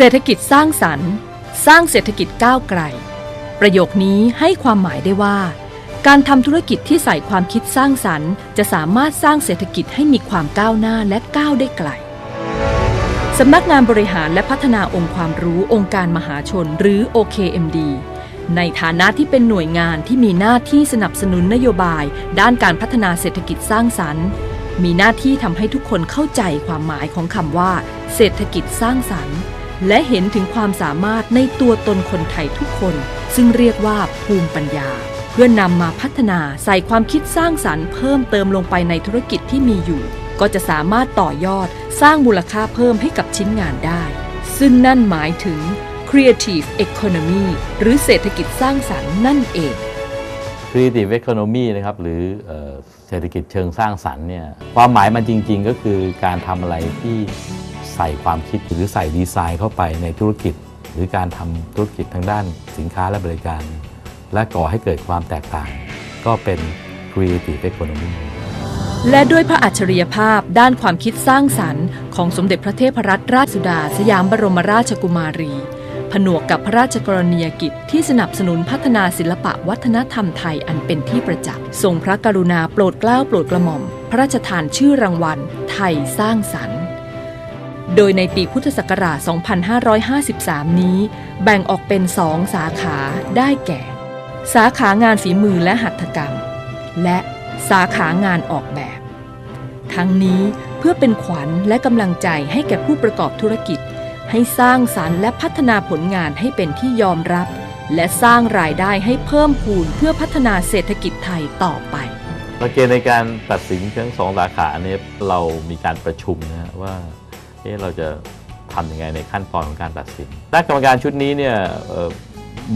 เศรษฐกิจสร้างสรรค์ สร้างเศรษฐกิจก้าวไกล ประโยคนี้ให้ความหมายได้ว่า การทำธุรกิจที่ใส่ความคิดสร้างสรรค์ จะสามารถสร้างเศรษฐกิจให้มีความก้าวหน้าและก้าวได้ไกลสำนักงานบริหารและพัฒนาองค์ความรู้องค์การมหาชนหรือ OKMD ในฐานะที่เป็นหน่วยงานที่มีหน้าที่สนับสนุนนโยบาย ด้านการพัฒนาเศรษฐกิจสร้างสรรค์ มีหน้าที่ทำให้ทุกคนเข้าใจความหมายของคำว่า เศรษฐกิจสร้างสรรค์ และเห็นถึงความสามารถในตัวตนคนไทยทุกคน ซึ่งเรียกว่าภูมิปัญญา เพื่อนำมาพัฒนาใส่ความคิดสร้างสรรค์เพิ่มเติมลงไปในธุรกิจที่มีอยู่ ก็จะสามารถต่อยอดสร้างมูลค่าเพิ่มให้กับชิ้นงานได้ ซึ่งนั่นหมายถึง Creative Economy หรือเศรษฐกิจสร้างสรรค์นั่นเอง Creative Economy นะครับหรือเออเศรษฐกิจเชิงสร้างสรรค์เนี่ยความหมายมันจริง ๆ ก็คือการทำอะไรที่ ใส่ความคิดหรือใส่ดีไซน์เข้าไปในธุรกิจ หรือการทำธุรกิจทางด้านสินค้าและบริการ และก่อให้เกิดความแตกต่าง ก็เป็น Creative Economy และด้วยพระอัจฉริยภาพด้านความคิดสร้างสรรค์ของสมเด็จพระเทพรัตนราชสุดาสยามบรมราชกุมารี ผนวกกับพระราชกรณียกิจที่สนับสนุนพัฒนาศิลปะวัฒนธรรมไทยอันเป็นที่ประจักษ์ทรงพระกรุณาโปรดเกล้าโปรดกระหม่อม พระราชทานชื่อรางวัล ไทยสร้างสรรค์ โดยในปีพุทธศักราช 2553 นี้ แบ่งออกเป็นสองสาขาได้แก่ สาขางานฝีมือและหัตถกรรม และสาขางานออกแบบ ทั้งนี้เพื่อเป็นขวัญและกำลังใจให้แก่ผู้ประกอบธุรกิจ ให้สร้างสารรค์และพัฒนาผลงานให้เป็นที่ยอมรับ และสร้างรายได้ให้เพิ่มพูนเพื่อพัฒนาเศรษฐกิจไทยต่อไปหลักเกณฑ์ในการตัดสินทั้งสองสาขาเนี่ยเรามีการประชุมนะฮะว่า เราจะทำยังไงในขั้นตอนของการตัดสินคณะกรรมการชุดนี้เนี่ยออ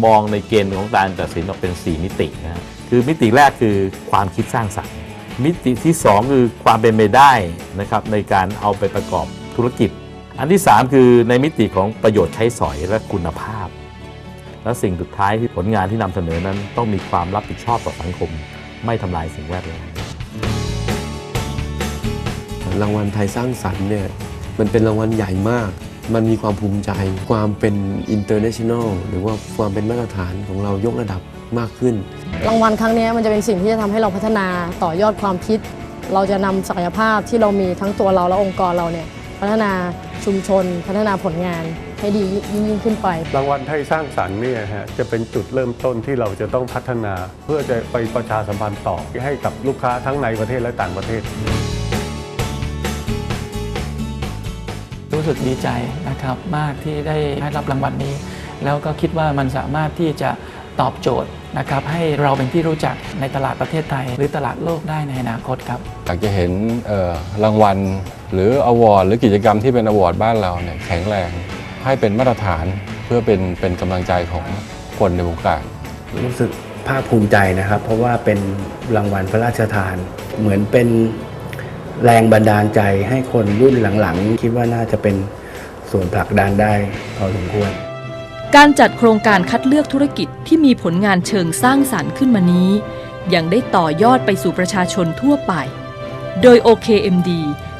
มองในเกณฑ์ของการตัดสินออกเป็น 4 มิตินะคือมิติแรกคือความคิดสร้างสรรค์ มิติที่ 2 คือความเป็นไปได้นะครับในการเอาไปประกอบธุรกิจ อันที่ 3 คือในมิติของประโยชน์ใช้สอยและคุณภาพ และสิ่งสุดท้ายที่ผลงานที่นำเสนอนั้น ต้องมีความรับผิดชอบต่อสังคม ไม่ทำลายสิ่งแวดล้อมรางวัลไทยสร้างสรรค์เนี่ย มันเป็นรางวัลใหญ่มาก มันมีความภูมิใจ ความเป็นอินเตอร์เนชั่นแนลหรือว่าความเป็นมาตรฐานของเรายกระดับมากขึ้น รางวัลครั้งนี้มันจะเป็นสิ่งที่จะทำให้เราพัฒนาต่อยอดความคิด เราจะนำศักยภาพที่เรามีทั้งตัวเราและองค์กรเราเนี่ยพัฒนาชุมชน พัฒนาผลงานให้ดียิ่งยิ่งขึ้นไป รางวัลไทยสร้างสรรค์เนี่ยฮะจะเป็นจุดเริ่มต้นที่เราจะต้องพัฒนา เพื่อจะไปประชาสัมพันธ์ต่อให้กับลูกค้าทั้งในประเทศและต่างประเทศ รู้สึกดีใจนะครับมากที่ได้ได้รับรางวัลนี้ แล้วก็คิดว่ามันสามารถที่จะตอบโจทย์นะครับให้เราเป็นที่รู้จักในตลาดประเทศไทย หรือตลาดโลกได้ในอนาคตครับ อยากจะเห็นเอ่อรางวัลหรืออวอร์ดหรือกิจกรรมที่เป็นอวอร์ดบ้านเราเนี่ยแข็งแรงให้เป็นมาตรฐานเพื่อเป็นเป็นกำลังใจของคนในวงการ รู้สึกภาคภูมิใจนะครับ เพราะว่าเป็นรางวัลพระราชทาน เหมือนเป็น แรงบันดาลใจให้คนรุ่นหลังๆ คิดว่าน่าจะเป็นส่วนผลักดันได้พอสมควร การจัดโครงการคัดเลือกธุรกิจที่มีผลงานเชิงสร้างสรรค์ขึ้นมานี้ ยังได้ต่อยอดไปสู่ประชาชนทั่วไป โดย OKMD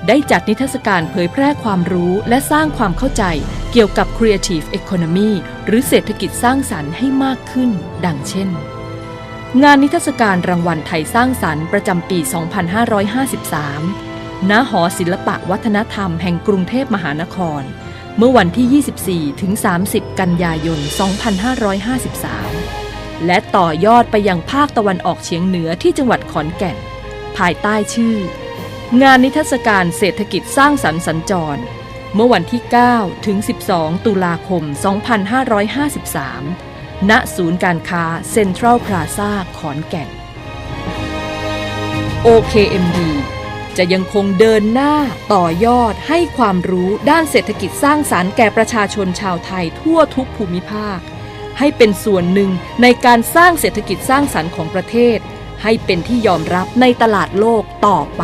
ได้จัดนิทรรศการเผยแพร่ความรู้และสร้างความเข้าใจเกี่ยวกับ Creative Economy หรือเศรษฐกิจสร้างสรรค์ให้มากขึ้น ดังเช่น งานนิทรรศการรางวัลไทยสร้างสรรค์ประจำปี 2553 ณหอศิลปะวัฒนธรรมแห่งกรุงเทพมหานคร เมื่อวันที่ 24 ถึง 30 กันยายน 2553 และต่อยอดไปยังภาคตะวันออกเฉียงเหนือที่จังหวัดขอนแก่น ภายใต้ชื่อ งานนิทรรศการเศรษฐกิจสร้างสรรค์สัญจร เมื่อวันที่ 9 ถึง 12 ตุลาคม 2553 ณ ศูนย์การค้าเซ็นทรัลพลาซ่าขอนแก่น OKMD จะยังคงเดินหน้าต่อยอดให้ความรู้ด้านเศรษฐกิจสร้างสารรค์แก่ประชาชนชาวไทยทั่วทุกภูมิภาค ให้เป็นส่วนหนึ่งในการสร้างเศรษฐกิจสร้างสรรค์ของประเทศ ให้เป็นที่ยอมรับในตลาดโลกต่อไป